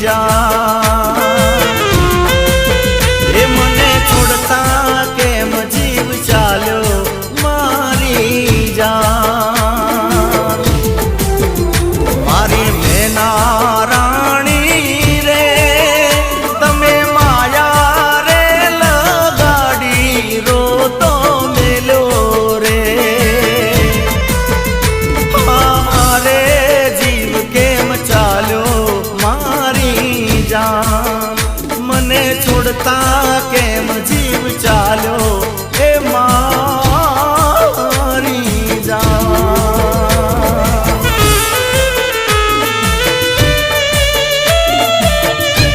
시작. જા મને છોડતા